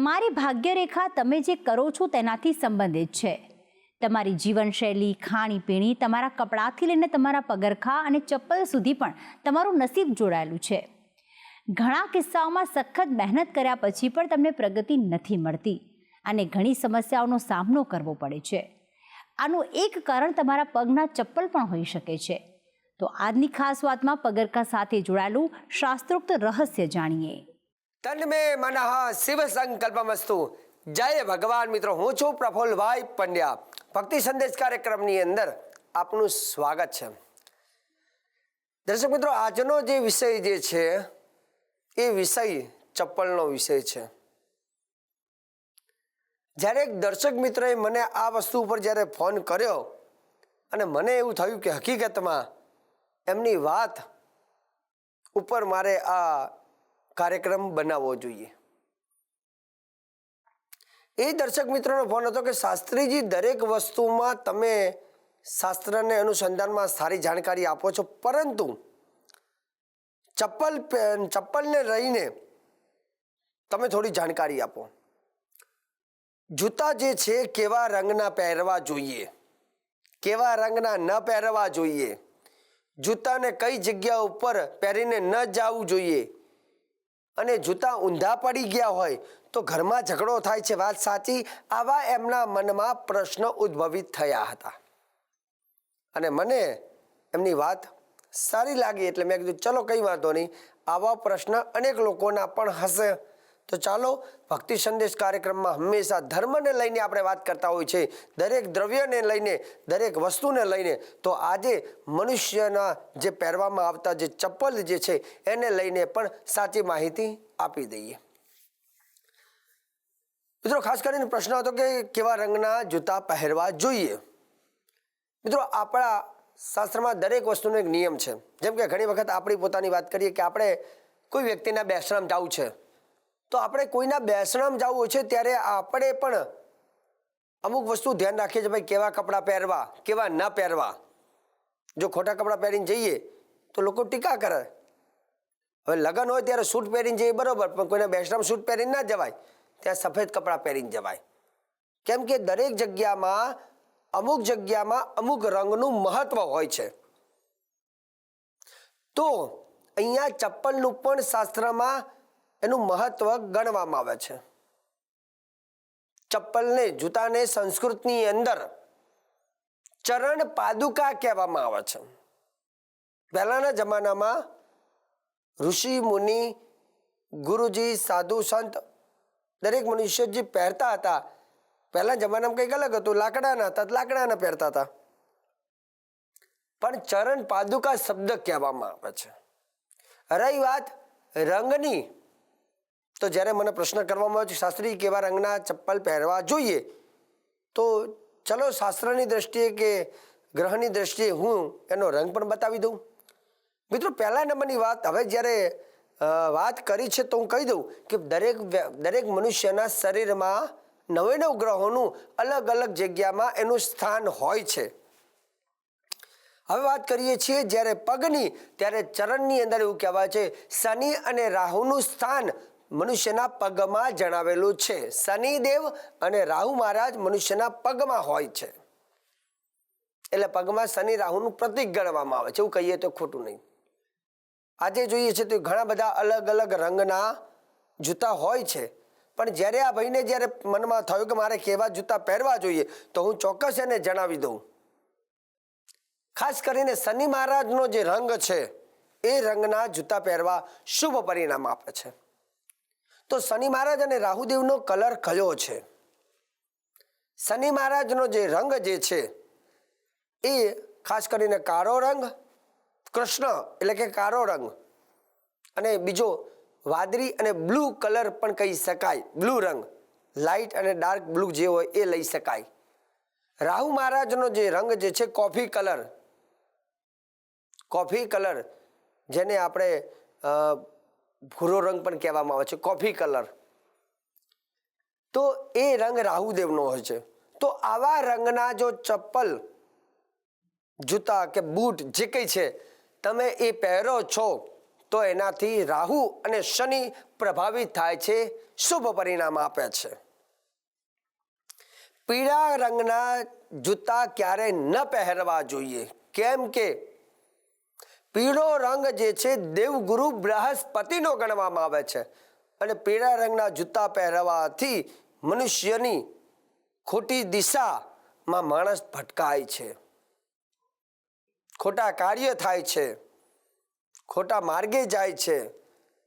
તમારી ભાગ્યરેખા તમે જે કરો છો તેનાથી સંબંધિત છે. તમારી જીવનશૈલી, ખાણીપીણી, તમારા કપડાથી લઈને તમારા પગરખા અને ચપ્પલ સુધી પણ તમારું નસીબ જોડાયેલું છે. ઘણા કિસ્સાઓમાં સખત મહેનત કર્યા પછી પણ તમને પ્રગતિ નથી મળતી અને ઘણી સમસ્યાઓનો સામનો કરવો પડે છે. આનું એક કારણ તમારા પગના ચપ્પલ પણ હોઈ શકે છે. તો આજની ખાસ વાતમાં પગરખા સાથે જોડાયેલું શાસ્ત્રોક્ત રહસ્ય જાણીએ. તન્મે મનઃ શિવ સંકલ્પમસ્તુ. જય ભગવાન મિત્રો, હું છું પ્રફુલભાઈ પંડ્યા. ભક્તિ સંદેશ કાર્યક્રમની અંદર આપનું સ્વાગત છે. દર્શક મિત્રો, આજનો જે વિષય જે છે, એ વિષય ચપ્પલનો વિષય છે. જ્યારે એક દર્શક મિત્રએ મને આ વસ્તુ ઉપર જ્યારે ફોન કર્યો અને મને એવું થયું કે હકીકતમાં એમની વાત ઉપર મારે આ કાર્યક્રમ બનાવવો જોઈએ. એ દર્શક મિત્રોનો ફોન હતો કે શાસ્ત્રીજી, દરેક વસ્તુમાં તમે શાસ્ત્રને અનુસંધાનમાં સારી જાણકારી આપો છો, પરંતુ ચપ્પલ ચપ્પલને રહીને તમે થોડી જાણકારી આપો. જૂતા જે છે, કેવા રંગના પહેરવા જોઈએ? કેવા રંગના ન પહેરવા જોઈએ? જૂતાને કઈ જગ્યા ઉપર પહેરીને ન જવું જોઈએ? અને જૂતા ઊંધા પડી ગયા હોય તો ઘરમાં ઝઘડો થાય છે વાત સાચી, આવા એમના મનમાં પ્રશ્ન ઉદ્ભવિત થયા હતા. અને મને એમની વાત સારી લાગી એટલે મેં કીધું, ચલો, કંઈ વાંધો નહીં. આવા પ્રશ્ન અનેક લોકોના પણ હશે. તો ચાલો ભક્તિ સંદેશ કાર્યક્રમમાં હંમેશા ધર્મને લઈને આપણે વાત કરતા હોય છે, દરેક દ્રવ્યને લઈને, દરેક વસ્તુને લઈને. તો આજે મનુષ્યના જે પહેરવામાં આવતા જે ચપ્પલ જે છે, એને લઈને પણ સાચી માહિતી આપી દઈએ. મિત્રો, ખાસ કરીને પ્રશ્ન હતો કે કેવા રંગના જૂતા પહેરવા જોઈએ? મિત્રો, આપણા શાસ્ત્રમાં દરેક વસ્તુનો એક નિયમ છે. જેમ કે ઘણી વખત આપણી પોતાની વાત કરીએ કે આપણે કોઈ વ્યક્તિના બેસણામ જવું છે. તો આપણે કોઈના બેસણામ જવું હોય છે ત્યારે આપણે પણ અમુક વસ્તુ ધ્યાન રાખીએ છીએ, ભાઈ, કેવા કપડાં પહેરવા, કેવા ન પહેરવા. જો ખોટા કપડાં પહેરીને જઈએ તો લોકો ટીકા કરે. હવે લગ્ન હોય ત્યારે સૂટ પહેરીને જઈએ બરાબર, પણ કોઈના બેસણામ સૂટ પહેરીને ના જવાય, ત્યાં સફેદ કપડાં પહેરીને જવાય. કેમ કે દરેક જગ્યામાં, અમુક જગ્યામાં અમુક રંગનું મહત્વ હોય છે. તો અહીંયા ચપ્પલનું પણ શાસ્ત્રમાં એનું મહત્વ ગણવામાં આવે છે. ચપ્પલને, જૂતાને સંસ્કૃતની અંદર ચરણ પાદુકા કહેવામાં આવે છે. પહેલાના જમાનામાં ઋષિ, મુનિ, ગુરુજી, સાધુ, સંત દરેક મનુષ્ય જે પહેરતા હતા, પહેલા જમાનામાં કંઈક અલગ હતું. લાકડાના હતા લાકડાના પહેરતા હતા. પણ ચરણ પાદુકા શબ્દ કહેવામાં આવે છે. રહી વાત રંગની. તો જ્યારે મને પ્રશ્ન કરવામાં આવ્યો છે, શાસ્ત્રી, કેવા રંગના ચપ્પલ પહેરવા જોઈએ? તો ચલો શાસ્ત્રની દ્રષ્ટિએ કે ગ્રહની દ્રષ્ટિએ હું એનો રંગ પણ બતાવી દઉં. મિત્રો, પહેલા નંબરની વાત, હવે જ્યારે વાત કરી છે, તો હું કહી દઉં કે દરેક દરેક મનુષ્યના શરીરમાં નવે નવ ગ્રહોનું અલગ અલગ જગ્યામાં એનું સ્થાન હોય છે. હવે વાત કરીએ છીએ, જ્યારે પગની, ત્યારે ચરણની અંદર એવું કહેવાય છે, શનિ અને રાહુનું સ્થાન મનુષ્યના પગમાં જણાવેલું છે. શનિદેવ અને રાહુ મહારાજ મનુષ્યના પગમાં હોય છે. એટલે પગમાં શનિ રાહુનું પ્રતિક ગણવામાં આવે છે. એવું કહીએ તો ખોટું નહીં. આજે જોઈએ છે તો ઘણા બધા અલગ અલગ રંગના જૂતા હોય છે. પણ જ્યારે આ ભાઈને જ્યારે મનમાં થયું કે મારે કેવા જૂતા પહેરવા જોઈએ, તો હું ચોક્કસ એને જણાવી દઉં. ખાસ કરીને શનિ મહારાજનો જે રંગ છે, એ રંગના જૂતા પહેરવા શુભ પરિણામ આપે છે. તો શનિ મહારાજ અને રાહુદેવનો કલર કયો છે? શનિ મહારાજનો જે રંગ જે છે, એ ખાસ કરીને કાળો રંગ, કૃષ્ણ એટલે કે કાળો રંગ, અને બીજો વાદળી અને બ્લુ કલર પણ કહી શકાય. બ્લુ રંગ લાઇટ અને ડાર્ક બ્લુ જે હોય એ લઈ શકાય. રાહુ મહારાજનો જે રંગ જે છે, કોફી કલર કોફી કલર, જેને આપણે ભૂરો રંગ પણ કહેવામાં આવે છે કોફી કલર તો એ રંગ રાહુદેવનો હોય છે. તો આવા રંગના જો ચપ્પલ, જૂતા કે બૂટ જે કંઈ છે, તમે એ પહેરો છો, તો એનાથી રાહુ અને શનિ પ્રભાવિત થાય છે, શુભ પરિણામ આપે છે. પીળા રંગના જૂતા ક્યારે ન પહેરવા જોઈએ? કેમ કે પીળો રંગ જે છે દેવગુરુ બૃહસ્પતિનો ગણવામાં આવે છે. અને પીળા રંગના જૂતા પહેરવાથી મનુષ્યની ખોટી દિશામાં માણસ ભટકાય છે. ખોટા કાર્ય થાય છે. ખોટા માર્ગે જાય છે.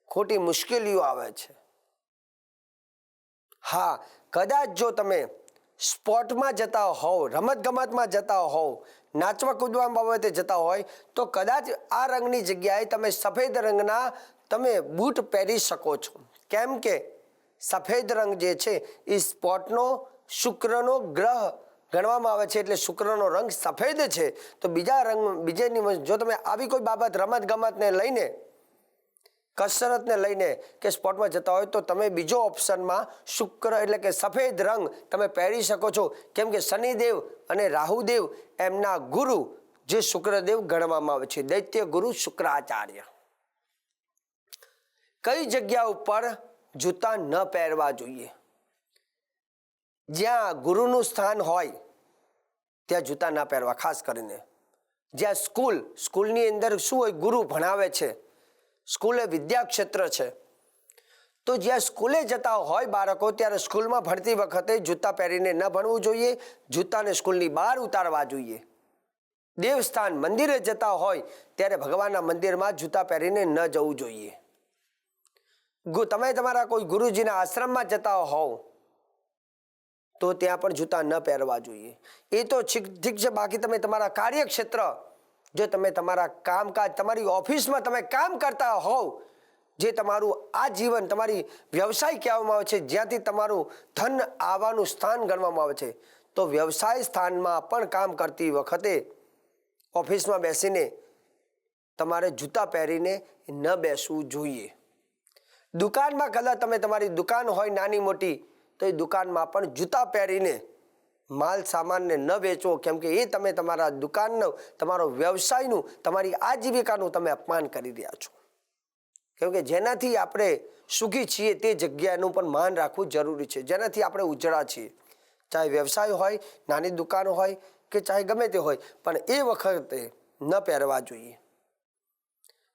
ખોટી મુશ્કેલીઓ આવે છે. હા, કદાચ જો તમે સ્પોર્ટમાં જતા હોવ, રમતગમતમાં જતા હોવ નાચવા કૂદવા બાબતે જતા હોય, તો કદાચ આ રંગની જગ્યાએ તમે સફેદ રંગના તમે બૂટ પહેરી શકો છો. કેમ કે સફેદ રંગ જે છે, એ સ્પોટનો, શુક્રનો ગ્રહ ગણવામાં આવે છે, એટલે શુક્રનો રંગ સફેદ છે. તો બીજા રંગ બીજેની જો તમે આવી કોઈ બાબત રમત ગમતને લઈને કસરતને લઈને કે સ્પોર્ટમાં જતા હોય તો તમે બીજો ઓપ્શનમાં શુક્ર એટલે કે સફેદ રંગ તમે પહેરી શકો છો. કેમ કે શનિદેવ અને રાહુદેવ એમના ગુરુ જે શુક્રદેવ ગણવામાં આવે છે. દૈત્ય ગુરુ શુક્રાચાર્ય. કઈ જગ્યા ઉપર જૂતા ન પહેરવા જોઈએ? જ્યાં ગુરુનું સ્થાન હોય, ત્યાં જૂતા ના પહેરવા, ખાસ કરીને. જ્યાં સ્કૂલ, સ્કૂલની અંદર શું હોય, ગુરુ ભણાવે છે સ્કૂલ એ વિદ્યા ક્ષેત્ર છે. તો જ્યાં સ્કૂલે જતા હોય બાળકો, ત્યારે સ્કૂલમાં ભણતી વખતે જૂતા પહેરીને ન ભણવું જોઈએ, જૂતાને સ્કૂલની બહાર ઉતારવા જોઈએ. દેવસ્થાન મંદિરે જતા હોય, ત્યારે ભગવાનના મંદિરમાં જૂતા પહેરીને ન જવું જોઈએ. તમે તમારા કોઈ ગુરુજીના આશ્રમમાં જતા હોવ, તો ત્યાં પણ જૂતા ન પહેરવા જોઈએ. એ તો ઠીક છે, બાકી તમે તમારા કાર્યક્ષેત્ર જો તમે તમારા કામકાજ, તમારી ઓફિસમાં તમે કામ કરતા હોવ, જે તમારું આ જીવન, તમારી વ્યવસાય કહેવામાં આવે છે, જ્યાંથી તમારું ધન આવવાનું સ્થાન ગણવામાં આવે છે, તો વ્યવસાય સ્થાનમાં પણ કામ કરતી વખતે ઓફિસમાં બેસીને તમારે જૂતા પહેરીને ન બેસવું જોઈએ. દુકાનમાં કદાચ તમે તમારી દુકાન હોય નાની મોટી, તો એ દુકાનમાં પણ જૂતા પહેરીને માલ સામાનને ન વેચો, કેમ કે એ તમે તમારા દુકાનનો, તમારો વ્યવસાયનું, તમારી આજીવિકાનું તમે અપમાન કરી રહ્યા છો. કેમ કે જેનાથી આપણે સુખી છીએ તે જગ્યાનું પણ માન રાખવું જરૂરી છે. જેનાથી આપણે ઉજળા છીએ. ચાહે વ્યવસાય હોય, નાની દુકાન હોય, કે ચાહે ગમે તે હોય, પણ એ વખતે ન પહેરવા જોઈએ.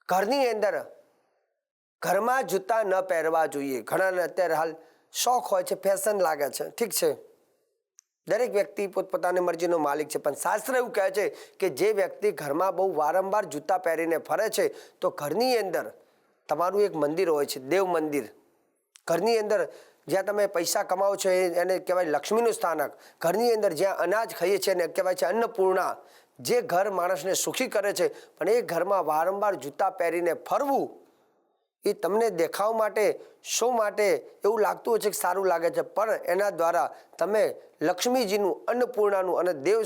ઘરની અંદર, ઘરમાં જૂતા ન પહેરવા જોઈએ. ઘણાને અત્યારે હાલ શોખ હોય છે, ફેશન લાગે છે. ઠીક છે? દરેક વ્યક્તિ પોતપોતાની મરજીનો માલિક છે. પણ શાસ્ત્ર એવું કહે છે કે જે વ્યક્તિ ઘરમાં બહુ વારંવાર જૂતા પહેરીને ફરે છે, તો ઘરની અંદર તમારું એક મંદિર હોય છે, દેવ મંદિર. ઘરની અંદર જ્યાં તમે પૈસા કમાવો છો એને કહેવાય લક્ષ્મીનું સ્થાનક. ઘરની અંદર જ્યાં અનાજ ખાઈએ છીએ, એને કહેવાય છે અન્નપૂર્ણા. જે ઘર માણસને સુખી કરે છે, પણ એ ઘરમાં વારંવાર જૂતા પહેરીને ફરવું એ તમને દેખાવ માટે, શો માટે એવું લાગતું છે કે સારું લાગે છે. પણ એના દ્વારા તમે લક્ષ્મીજીનું, અન્નપૂર્ણાનું અને દેવ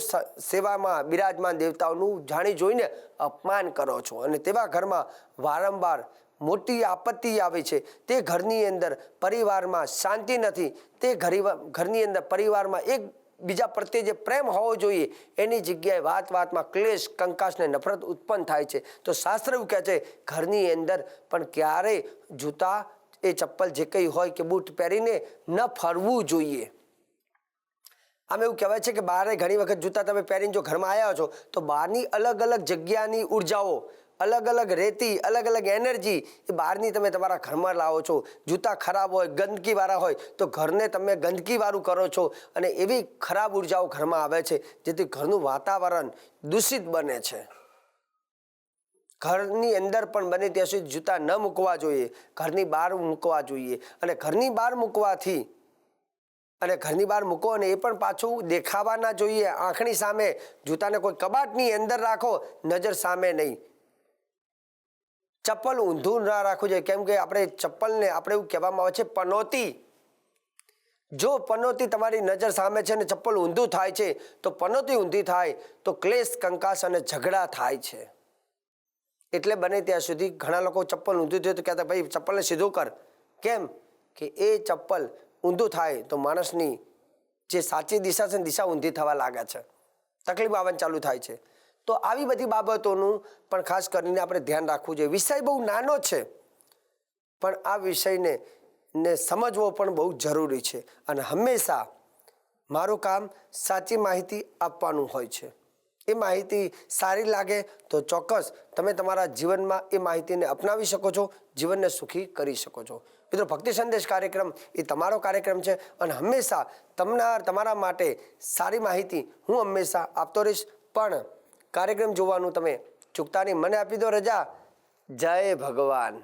સેવામાં બિરાજમાન દેવતાઓનું જાણી જોઈને અપમાન કરો છો. અને તેવા ઘરમાં વારંવાર મોટી આપત્તિ આવે છે. તે ઘરની અંદર પરિવારમાં શાંતિ નથી. તે ઘરી- ઘરની અંદર પરિવારમાં એક બીજા પ્રત્યે જે પ્રેમ હોવો જોઈએ, એની જગ્યાએ વાત વાતમાં ક્લેશ કંકાશ ને નફરત ઉત્પન્ન થાય છે. તો શાસ્ત્ર એવું કહે છે, ઘરની અંદર પણ ક્યારેય જૂતા એ ચપ્પલ જે કંઈ હોય કે બૂટ પહેરીને ન ફરવું જોઈએ. આમ એવું કહેવાય છે કે બહારે ઘણી વખત જૂતા તમે પહેરીને જો ઘરમાં આવ્યા છો, તો બહારની અલગ અલગ જગ્યાની ઉર્જાઓ અલગ અલગ રેતી, અલગ અલગ એનર્જી એ બહારની તમે તમારા ઘરમાં લાવો છો. જૂતા ખરાબ હોય, ગંદકીવાળા હોય, તો ઘરને તમે ગંદકીવાળું કરો છો. અને એવી ખરાબ ઉર્જાઓ ઘરમાં આવે છે, જેથી ઘરનું વાતાવરણ દૂષિત બને છે. ઘરની અંદર પણ બને ત્યાં સુધી જૂતા ન મૂકવા જોઈએ. ઘરની બહાર મૂકવા જોઈએ. અને ઘરની બહાર મૂકવાથી, અને ઘરની બહાર મૂકો અને એ પણ પાછું દેખાવા ના જોઈએ. આંખની સામે જૂતાને કોઈ કબાટની અંદર રાખો, નજર સામે નહીં. ચપ્પલ ઊંધું ના રાખવું જોઈએ. કેમ કે આપણે ચપ્પલને આપણે એવું કહેવામાં આવે છે, પનોતી. જો પનોતી તમારી નજર સામે છે ને ચપ્પલ ઊંધું થાય છે, તો પનોતી ઊંધી થાય, તો ક્લેશ, કંકાસ અને ઝઘડા થાય છે. એટલે બને ત્યાં સુધી ઘણા લોકો ચપ્પલ ઊંધું થયું તો કહેતા, ભાઈ, ચપ્પલને સીધું કર. કેમ? કે એ ચપ્પલ ઊંધું થાય, તો માણસની જે સાચી દિશા છે દિશા ઊંધી થવા લાગે છે. તકલીફ આવવાની ચાલુ થાય છે. તો આવી બધી બાબતોનું પણ ખાસ કરીને આપણે ધ્યાન રાખવું જોઈએ. વિષય બહુ નાનો છે, પણ આ વિષયને ને સમજવો પણ બહુ જરૂરી છે અને હંમેશા મારું કામ સાચી માહિતી આપવાનું હોય છે. એ માહિતી સારી લાગે તો ચોક્કસ તમે તમારા જીવનમાં એ માહિતીને અપનાવી શકો છો, જીવનને સુખી કરી શકો છો. મિત્રો, ભક્તિ સંદેશ કાર્યક્રમ એ તમારો કાર્યક્રમ છે અને હંમેશા તમને તમારા માટે સારી માહિતી હું હંમેશા આપતો રહીશ. પણ કાર્યક્રમ જોવાનું તમે ચૂકતા નહીં મને આપી દો રજા. જય ભગવાન.